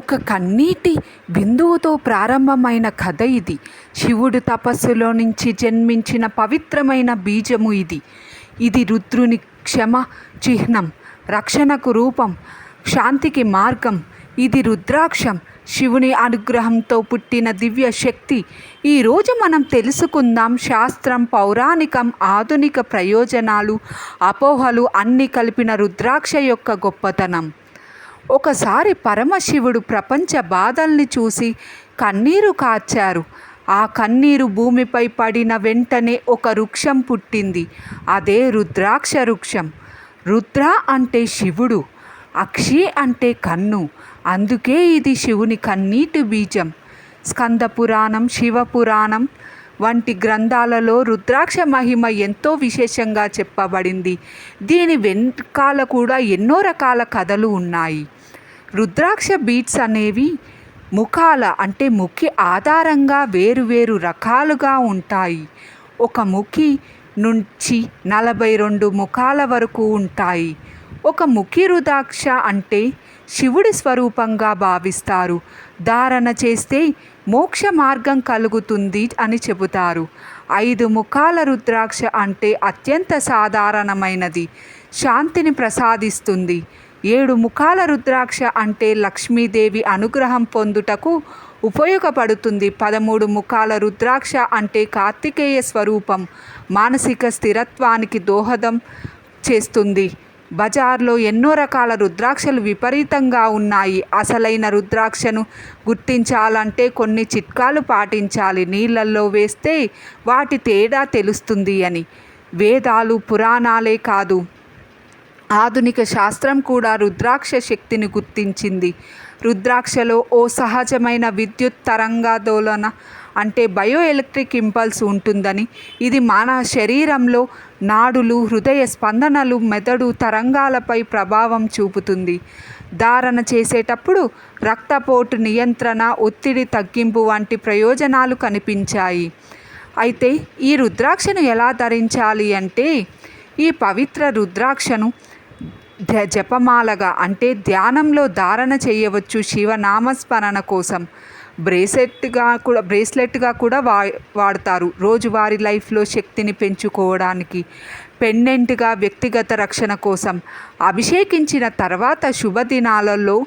ఒక కన్నీటి బిందువుతో ప్రారంభమైన కథ ఇది. శివుడు తపస్సులో నుంచి జన్మించిన పవిత్రమైన బీజము ఇది. ఇది రుద్రుని క్షమ చిహ్నం రక్షణకు రూపం శాంతికి మార్గం. ఇది రుద్రాక్షం శివుని అనుగ్రహంతో పుట్టిన దివ్య శక్తి. ఈరోజు మనం తెలుసుకుందాం శాస్త్రం పౌరాణికం ఆధునిక ప్రయోజనాలు అపోహలు అన్నీ కలిపిన రుద్రాక్ష యొక్క గొప్పతనం. ఒకసారి పరమశివుడు ప్రపంచ బాధల్ని చూసి కన్నీరు కార్చారు. ఆ కన్నీరు భూమిపై పడిన వెంటనే ఒక వృక్షం పుట్టింది. అదే రుద్రాక్ష వృక్షం. రుద్ర అంటే శివుడు అక్షి అంటే కన్ను. అందుకే ఇది శివుని కన్నీటి బీజం. స్కంద పురాణం శివ పురాణం వంటి గ్రంథాలలో రుద్రాక్ష మహిమ ఎంతో విశేషంగా చెప్పబడింది. దీని వెనకాల కూడా ఎన్నో రకాల కథలు ఉన్నాయి. రుద్రాక్ష బీట్స్ అనేవి ముఖాల అంటే ముఖి ఆధారంగా వేరువేరు రకాలుగా ఉంటాయి. ఒక ముఖి నుంచి నలభై రెండు ముఖాల వరకు ఉంటాయి. ఒక ముఖి రుద్రాక్ష అంటే శివుడి స్వరూపంగా భావిస్తారు. ధారణ చేస్తే మోక్ష మార్గం కలుగుతుంది అని చెబుతారు. ఐదు ముఖాల రుద్రాక్ష అంటే అత్యంత సాధారణమైనది. శాంతిని ప్రసాదిస్తుంది. ఏడు ముఖాల రుద్రాక్ష అంటే లక్ష్మీదేవి అనుగ్రహం పొందుటకు ఉపయోగపడుతుంది. పదమూడు ముఖాల రుద్రాక్ష అంటే కార్తికేయ స్వరూపం. మానసిక స్థిరత్వానికి దోహదం చేస్తుంది. బజార్లో ఎన్నో రకాల రుద్రాక్షలు విపరీతంగా ఉన్నాయి. అసలైన రుద్రాక్షను గుర్తించాలంటే కొన్ని చిట్కాలు పాటించాలి. నీళ్ళల్లో వేస్తే వాటి తేడా తెలుస్తుంది అని. వేదాలు పురాణాలే కాదు. ఆధునిక శాస్త్రం కూడా రుద్రాక్ష శక్తిని గుర్తించింది. రుద్రాక్షలో ఓ సహజమైన విద్యుత్ తరంగాందోళన అంటే బయో ఎలక్ట్రిక్ ఇంపల్స్ ఉంటుందని. ఇది మన శరీరంలో నాడులు హృదయ స్పందనలు మెదడు తరంగాలపై ప్రభావం చూపుతుంది. ధారణ చేసేటప్పుడు రక్తపోటు నియంత్రణ ఒత్తిడి తగ్గింపు వంటి ప్రయోజనాలు కనిపించాయి. అయితే ఈ రుద్రాక్షను ఎలా ధరించాలి అంటే ఈ పవిత్ర రుద్రాక్షను జపమాలగా అంటే ధ్యానంలో ధారణ చేయవచ్చు శివనామస్మరణ కోసం. బ్రేస్లెట్గా కూడా బ్రేస్లెట్గా కూడా వా వాడతారు. రోజువారీ లైఫ్లో శక్తిని పెంచుకోవడానికి పెండెంట్గా వ్యక్తిగత రక్షణ కోసం. అభిషేకించిన తర్వాత శుభదినాలలో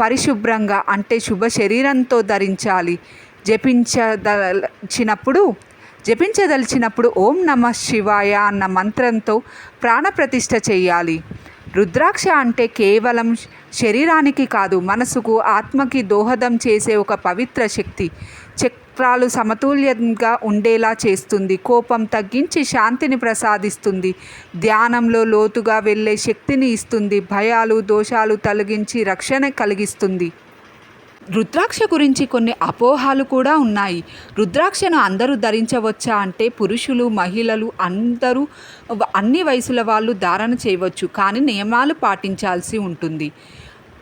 పరిశుభ్రంగా అంటే శుభ శరీరంతో ధరించాలి. జపించదలిచినప్పుడు జపించదలిచినప్పుడు ఓం నమ శివాయ అన్న మంత్రంతో ప్రాణప్రతిష్ఠ చేయాలి. రుద్రాక్ష అంటే కేవలం శరీరానికి కాదు మనసుకు ఆత్మకి దోహదం చేసే ఒక పవిత్ర శక్తి. చక్రాలు సమతుల్యంగా ఉండేలా చేస్తుంది. కోపం తగ్గించి శాంతిని ప్రసాదిస్తుంది. ధ్యానంలో లోతుగా వెళ్ళే శక్తిని ఇస్తుంది. భయాలు దోషాలు తొలగించి రక్షణ కలిగిస్తుంది. రుద్రాక్ష గురించి కొన్ని అపోహాలు కూడా ఉన్నాయి. రుద్రాక్షను అందరూ ధరించవచ్చా అంటే పురుషులు మహిళలు అందరూ అన్ని వయసుల వాళ్ళు ధారణ చేయవచ్చు. కానీ నియమాలు పాటించాల్సి ఉంటుంది.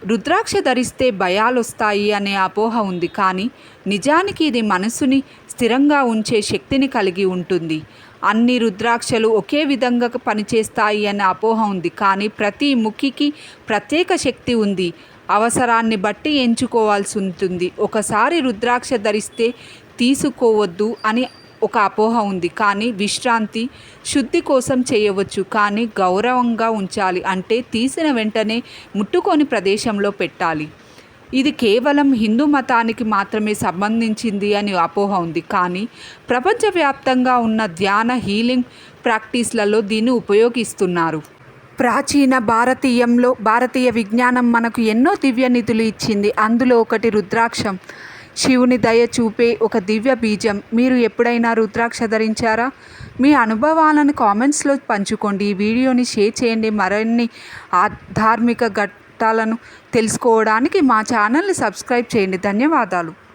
రుద్రాక్ష ధరిస్తే భయాలు వస్తాయి అనే అపోహ ఉంది. కానీ నిజానికి ఇది మనసుని స్థిరంగా ఉంచే శక్తిని కలిగి ఉంటుంది. అన్ని రుద్రాక్షలు ఒకే విధంగా పనిచేస్తాయి అనే అపోహ ఉంది. కానీ ప్రతి ముఖికి ప్రత్యేక శక్తి ఉంది. అవసరాన్ని బట్టి ఎంచుకోవాల్సి ఉంటుంది. ఒకసారి రుద్రాక్ష ధరిస్తే తీసుకోవద్దు అని ఒక అపోహ ఉంది. కానీ విశ్రాంతి శుద్ధి కోసం చేయవచ్చు. కానీ గౌరవంగా ఉంచాలి. అంటే తీసిన వెంటనే ముట్టుకొని ప్రదేశంలో పెట్టాలి. ఇది కేవలం హిందూ మతానికి మాత్రమే సంబంధించింది అని అపోహ ఉంది. కానీ ప్రపంచవ్యాప్తంగా ఉన్న ధ్యాన హీలింగ్ ప్రాక్టీస్లలో దీన్ని ఉపయోగిస్తున్నారు. ప్రాచీన భారతీయంలో భారతీయ విజ్ఞానం మనకు ఎన్నో దివ్య నిధులు ఇచ్చింది. అందులో ఒకటి రుద్రాక్షం. శివుని దయ చూపే ఒక దివ్య బీజం. మీరు ఎప్పుడైనా రుద్రాక్ష ధరించారా? మీ అనుభవాలను కామెంట్స్లో పంచుకోండి. ఈ వీడియోని షేర్ చేయండి. మరిన్ని ఆధార్మిక ఘట్టాలను తెలుసుకోవడానికి మా ఛానల్ని సబ్స్క్రైబ్ చేయండి. ధన్యవాదాలు.